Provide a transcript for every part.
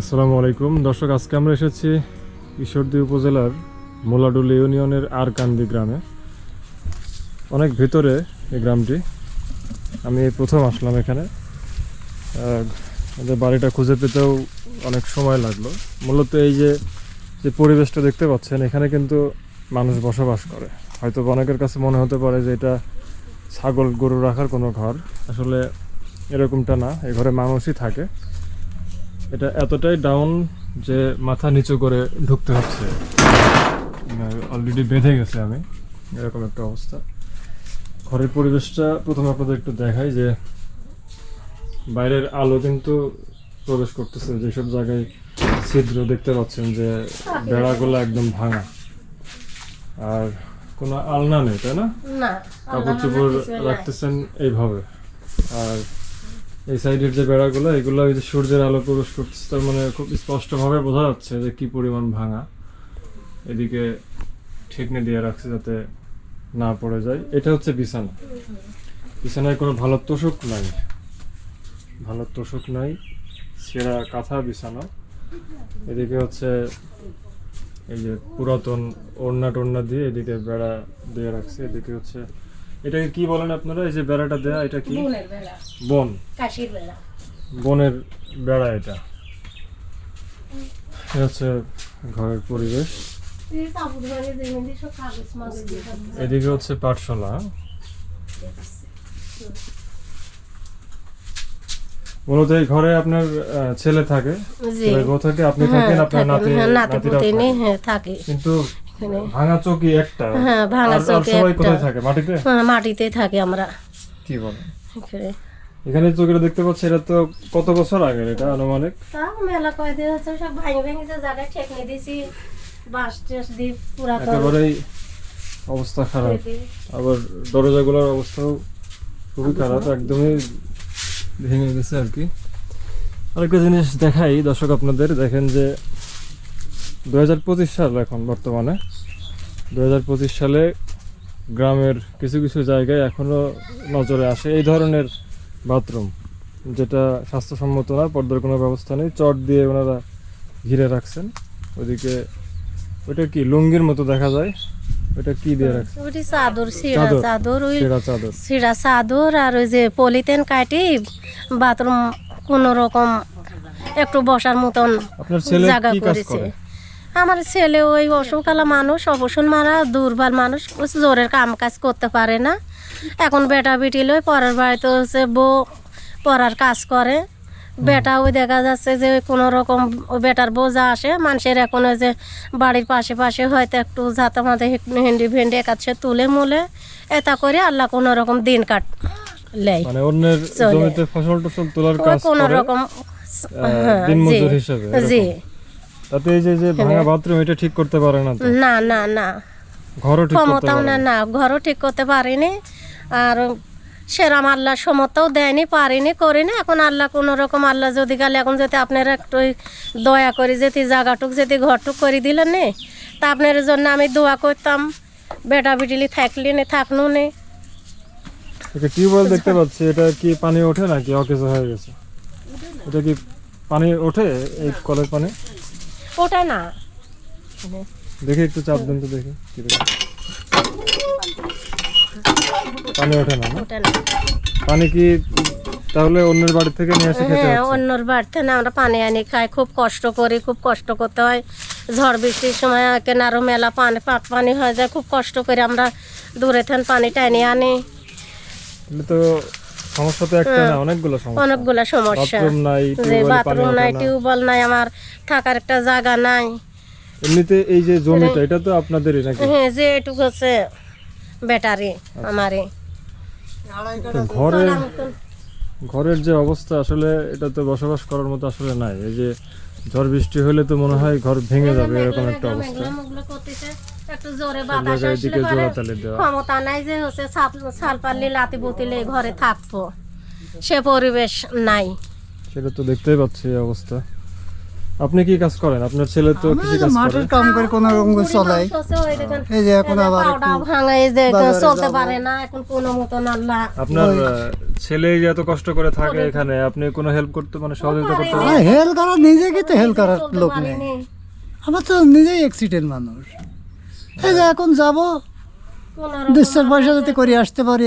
আসসালামু আলাইকুম। দর্শক, আজকে আমরা এসেছি ঈশ্বরদী উপজেলার মোলাডুল ইউনিয়নের আরকান্দি গ্রামে। অনেক ভেতরে এই গ্রামটি। আমি প্রথম আসলাম এখানে। আমাদের বাড়িটা খুঁজে পেতেও অনেক সময় লাগল। মূলত এই যে যে পরিবেশটা দেখতে পাচ্ছেন, এখানে কিন্তু মানুষ বসবাস করে। হয়তো অনেকের কাছে মনে হতে পারে যে এটা ছাগল গরু রাখার কোনো ঘর। আসলে এরকমটা না। এ ঘরে মানুষই থাকে। এটা এতটাই ডাউন যে মাথা নিচু করে ঢুকতে হচ্ছে। অলরেডি বেঁধে গেছে আমি। এরকম একটা অবস্থা। ঘরের পরিবেশটা প্রথমে আপনাদের একটু দেখাই যে বাইরের আলো কিন্তু প্রবেশ করতেছে। যেসব জায়গায় ছিদ্র দেখতে পাচ্ছেন যে বেড়াগুলো একদম ভাঙা। আর কোনো আলনা নেই তাই না? কাপড় চোপড় রাখতেছেন এইভাবে। আর এই সাইডের যে বেড়াগুলো, এগুলো ওই যে সূর্যের আলো প্রবেশ করতেছে, তার মানে খুব স্পষ্টভাবে বোঝা যাচ্ছে যে কি পরিমাণ ভাঙা। এদিকে ঠেকনে দিয়ে রাখছে যাতে না পড়ে যায়। এটা হচ্ছে বিছানা। বিছানায় কোনো ভালো তোষক নাই। ভালো তোষক নাই। সেরা কাঁথা বিছানা। এদিকে হচ্ছে এই যে পুরাতন ওড়না টোড়না দিয়ে এদিকে বেড়া দিয়ে রাখছে। এদিকে হচ্ছে এটাকে কি বলেন আপনারা? এই যে বেড়াটা দেয়া এটা কি? বন। কাশির বেলা বনের বেড়া এটা। হচ্ছে ঘরের পরিবেশ। এদিকে হচ্ছে পাঠশালা। মূলত এই ঘরে আপনার ছেলে থাকে। ছেলে থাকে আপনি হ্যাঁ, থাকেন আপনার নাতি হ্যাঁ, নাতি। হ্যাঁ থাকে। কিন্তু এখানে। ভাঙা চৌকি একটা? হ্যাঁ, ভাঙা চৌকি সবাই। কোথায় থাকে? মাটিতে? হ্যাঁ, থাকি আমরা। কি বলেন এখানে। এখানে চৌকিটা দেখতে পাচ্ছি এটা তো কত বছর আগের এটা আনুমানিক? তাও মেলা কয়দিন হচ্ছে সব ভাঙে ভেঙে যে ঠেকনে দিছি বাঁশ টেস একেবারেই অবস্থা খারাপ। আবার দরজাগুলোর অবস্থাও খুবই খারাপ। একদমই ভেঙে গেছে আর কি। আরেকটা জিনিস দেখাই দর্শক আপনাদের দেখেন যে দু হাজার পঁচিশ সাল এখন বর্তমানে। দু হাজার পঁচিশ সালে গ্রামের কিছু কিছু জায়গায় এখনও নজরে আসে এই ধরনের বাথরুম যেটা স্বাস্থ্যসম্মত না পর্দার কোনো ব্যবস্থা নেই। চট দিয়ে ওনারা ঘিরে রাখছেন। ওইদিকে ওইটা কি লুঙ্গির মতো দেখা যায়? ওইটা কি দিয়ে রাখছে ওটি চাদর চাদর। ওই চাদর। চাদর আর ওই যে পলিথিন কাটি বাথরুম কোনো রকম একটু বসার মতন আপনার ছেলে জায়গা কি কাজ করেছে। করে? আমার ছেলে ওই অসুখালা মানুষ অবসর মারা দুর্বল মানুষ জোরের কাম কাজ করতে পারে না। এখন বেটা বেটি লই পরের বাড়িতে হচ্ছে বউ পড়ার কাজ করে। বেটা ওই দেখা যাচ্ছে যে কোনো রকম বেটার বোঝা আসে মানুষের এখন ওই যে বাড়ির পাশে পাশে হয়তো একটু যাতে মাঝে ভেন্ডি ভেন্ডি একাচ্ছে তুলে মুলে এটা করে আল্লাহ কোনো রকম দিন কাট লেয়। মানে অন্যের চলে। জমিতে ফসল টসল তোলার কাজ কোনো রকম হ্যাঁ, দিনমজুর জি, হিসেবে জি। এরকম। তাতে এই যে যে ভাঙা বাথরুম এটা ঠিক করতে পারে না না না না। ঘরও ঠিক করতে পারে না না। ঘরও ঠিক করতে পারিনি। আর সেরাম আল্লাহ সমতাও দেয়নি পারিনি করিনি। এখন আল্লাহ কোনো রকম আল্লাহ যদি গেলে এখন যদি আপনারা একটু দয়া করে যদি জায়গাটুক যদি ঘরটুক করে দিলেন নে তা আপনার জন্য আমি দোয়া করতাম। বেটা বিটিলি থাকলি নে থাকনু নে। টিউবওয়েল দেখতে পাচ্ছি এটা কি পানি ওঠে নাকি? অকেজো হয়ে গেছে। এটা কি পানি ওঠে এই কলের পানি? ওটা না। দেখি একটু চাপ দেন তো দেখি কি। পানি ওঠে না ওটা না। পানি কি তাহলে অন্যের বাড়ি থেকে নিয়ে এসে খেতে হ্যাঁ অন্যর বাড়িতে না আমরা পানি আনি খাই খুব কষ্ট করি খুব কষ্ট করতে হয়। ঝড় বৃষ্টির সময় কেন আরও মেলা পানি পাট পানি হয়ে যায় খুব কষ্ট করে আমরা। দূরে থেন পানি টানি আনি। তো সমস্যা তো একটা না অনেকগুলো সমস্যা। অনেকগুলা সমস্যা। নাই যে বাথরুম নাই টিউবওয়েল নাই আমার থাকার একটা জায়গা নাই। এমনিতে এই যে জমিটা এটা তো আপনাদেরই নাকি? হ্যাঁ যে এটুকু হচ্ছে ব্যাটারি আমারে ঘরের ঘরের যে অবস্থা আসলে এটা তো বসবাস করার মতো আসলে নাই। এই যে ঝড় বৃষ্টি হলে তো মনে হয় ঘর ভেঙে যাবে এরকম একটা অবস্থা। একটু জোরে বাতাস আসলে ক্ষমতা নাই যে হচ্ছে ছাল পারলে লাতি বুতিলে ঘরে থাকব। সে পরিবেশ নাই। সেটা তো দেখতেই পাচ্ছি অবস্থা। আপনি কি কাজ করেন? আপনার ছেলে তো কৃষি কাজ করে। মাঠের কাম করে কোনো রকম করে এই যে এখন আবার একটু ভাঙা এই যে চলতে পারে না এখন কোনো মতন আল্লাহ আপনার ছেলে যে এত কষ্ট করে থাকে এখানে আপনি কোনো হেল্প করতে মানে সহযোগিতা করতে পারেন? আর হেল করার নিজেকে তো হেল করার লোক নেই। আমার তো নিজেই অ্যাক্সিডেন্ট মানুষ। এই যে এখন যাব। কোনো দুই চার পয়সা যাতে করে আসতে পারি।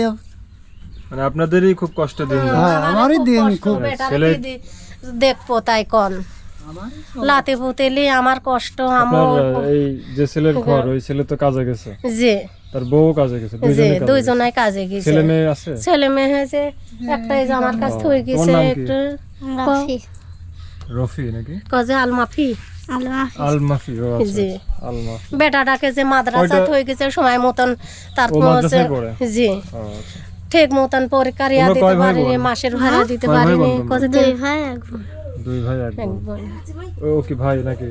মানে আপনাদেরই খুব কষ্ট দিন। হ্যাঁ আমারই দিন খুব। ছেলে- দেখব তাই কন। লাতে পুতেলি আমার কষ্ট আমার এই যে ছেলের ঘর ওই ছেলে তো কাজে গেছে। জি। তার বউ কাজে গেছে দুইজনে কাজে গেছে। দুইজনাই কাজে গেছে। ছেলে মেয়ে আছে? ছেলে মেয়ে হয়েছে একটাই যে আমার কাছে থই গেছে কি? রফি নাকি? কজে আলমাফি। আচ্ছা, জি। আচ্ছা, বেটাটাকে যে মাদ্রাসা থই গেছে সময় মতন পড়ে? জি। আচ্ছা। ঠিক মতন পরীক্ষা রিয়া দিতে পারিনি মাসের ভাড়া দিতে কয় ভাই পারিনি? কত দুই ভাই দুই ভাই এক বোন। ও কি ভাই নাকি?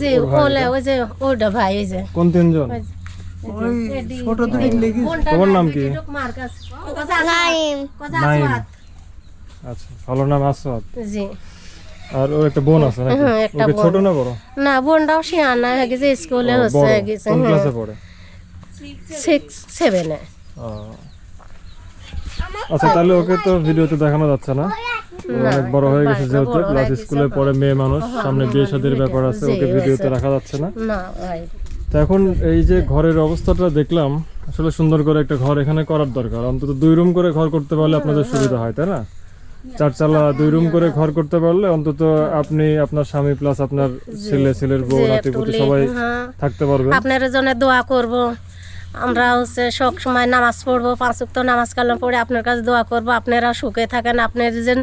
জি ওলে ওই যে ওইটা ভাই এই যে। কোন তিনজন? ছোট দুটো লেগে তোমার নাম কি? নাইম। নাইম। আচ্ছা ভালো নাম আসাদ জি। আর ওর একটা বোন আছে নাকি? হ্যাঁ, একটা। ছোট না বড়? না বোনটাও শিয়ানা হয়ে গেছে স্কুলে হচ্ছে হয়ে গেছে কোন ক্লাসে পড়ে? সিক্স সেভেনে ও। আচ্ছা তাহলে ওকে তো ভিডিওতে দেখানো যাচ্ছে না। অনেক বড় হয়ে গেছে যেহেতু প্লাস স্কুলে পড়ে মেয়ে মানুষ সামনে বিয়ে শাদীর ব্যাপার আছে ওকে ভিডিওতে। রাখা যাচ্ছে না। না ভাই। তো এখন এই যে ঘরের অবস্থাটা দেখলাম আসলে সুন্দর করে একটা ঘর এখানে করার দরকার। অন্তত দুই রুম করে ঘর করতে পারলে আপনাদের সুবিধা হয় তাই না? চারচালা দুই রুম করে ঘর করতে পারলে অন্তত আপনি আপনার স্বামী প্লাস আপনার ছেলে ছেলের বউ নাতিপুতি সবাই হ্যাঁ। থাকতে পারবেন। আপনার জন্য দোয়া করব। আমরা হচ্ছে সব সময় নামাজ পড়ব পাঁচ ওয়াক্ত নামাজ কালাম পড়ে আপনার কাছে দোয়া করব। আপনারা সুখে থাকেন আপনার যেন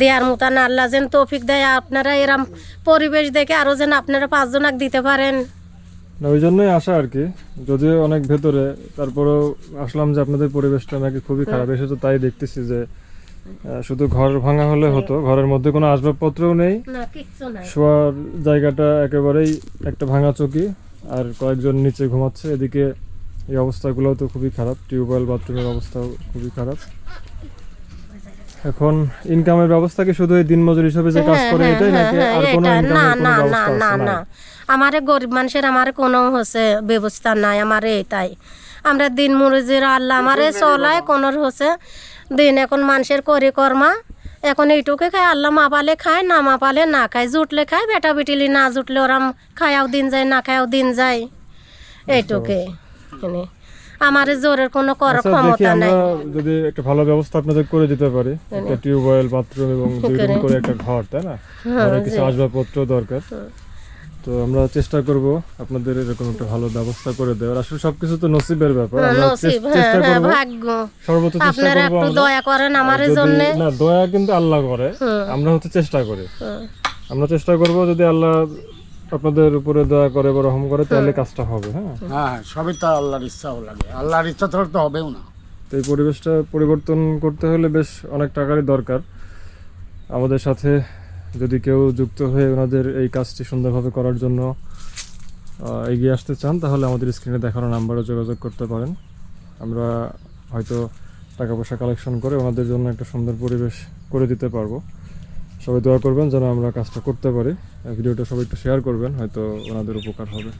দেয়ার মতন আল্লাহ যেন তৌফিক দেয় আপনারা এরম পরিবেশ দেখে আরও যেন আপনারা পাঁচজনাক দিতে পারেন। ওই জন্যই আসা আর কি। যদিও অনেক ভেতরে তারপরেও আসলাম যে আপনাদের পরিবেশটা নাকি খুবই খারাপ। এসে তো তাই দেখতেছি যে শুধু ঘর ভাঙা হলে হতো ঘরের মধ্যে কোনো আসবাবপত্রও নেই। না কিচ্ছু নাই। শোয়ার জায়গাটা একেবারেই একটা ভাঙা চকি আর কয়েকজন নিচে ঘুমাচ্ছে। এদিকে এই অবস্থাগুলো তো খুবই খারাপ টিউবওয়েল বাথরুমের অবস্থাও খুবই খারাপ। এখন ইনকামের ব্যবস্থা কি শুধু এই দিনমজুর হিসেবে যে কাজ করে হ্যাঁ, এটাই হ্যাঁ, নাকি হ্যাঁ, আর কোনো না ইনকামের কোনো না না ব্যবস্থা না না না। আমারে গরিব মানুষের আমার কোনো হচ্ছে ব্যবস্থা নাই আমার তাই আমরা দিন মরুজির আল্লাহ আমারে চলায় কোনো হচ্ছে দিন এখন মানুষের করে কর্মা। এখন এইটুকু খায় আল্লাহ মা পালে খায় না মা পালে না খায়। জুটলে খায় বেটা বিটিলি না জুটলে ওরাম খায়াও দিন যায় না খায়াও দিন যায়। এইটুকে। আমার জোরের কোনো করার আচ্ছা ক্ষমতা নাই। যদি একটা ভালো ব্যবস্থা আপনাদের করে দিতে পারি। একটা টিউবওয়েল বাথরুম এবং করে। একটা ঘর তাই না? হ্যাঁ, কিছু আসবাবপত্র দরকার। তো আমরা চেষ্টা করব আপনাদের এরকম একটা ভালো ব্যবস্থা করে দেওয়ার। আসলে সবকিছু তো নসিবের ব্যাপার আমরা হ্যাঁ চেষ্টা হ্যাঁ করব। সর্বোচ্চ চেষ্টা করব একটু দয়া করেন আমার জন্য। না দয়া কিন্তু আল্লাহ করে। আমরা হচ্ছে চেষ্টা করি। আমরা চেষ্টা করব যদি আল্লাহ আপনাদের উপরে দয়া করে বা রহম করে তাহলে কাজটা হবে হ্যাঁ। হ্যাঁ সবই তো আল্লাহর ইচ্ছা লাগে। আল্লাহর ইচ্ছা ছাড়া তো হবেও না। তো এই পরিবেশটা পরিবর্তন করতে হলে বেশ অনেক টাকারই দরকার। আমাদের সাথে যদি কেউ যুক্ত হয়ে ওনাদের এই কাজটি সুন্দরভাবে করার জন্য এগিয়ে আসতে চান, তাহলে আমাদের স্ক্রিনে দেখানো নাম্বারে যোগাযোগ করতে পারেন। আমরা হয়তো টাকা পয়সা কালেকশন করে ওনাদের জন্য একটা সুন্দর পরিবেশ করে দিতে পারব। সবাই দোয়া করবেন যেন আমরা কাজটা করতে পারি। ভিডিওটা সবাই একটু শেয়ার করবেন, হয়তো ওনাদের উপকার হবে।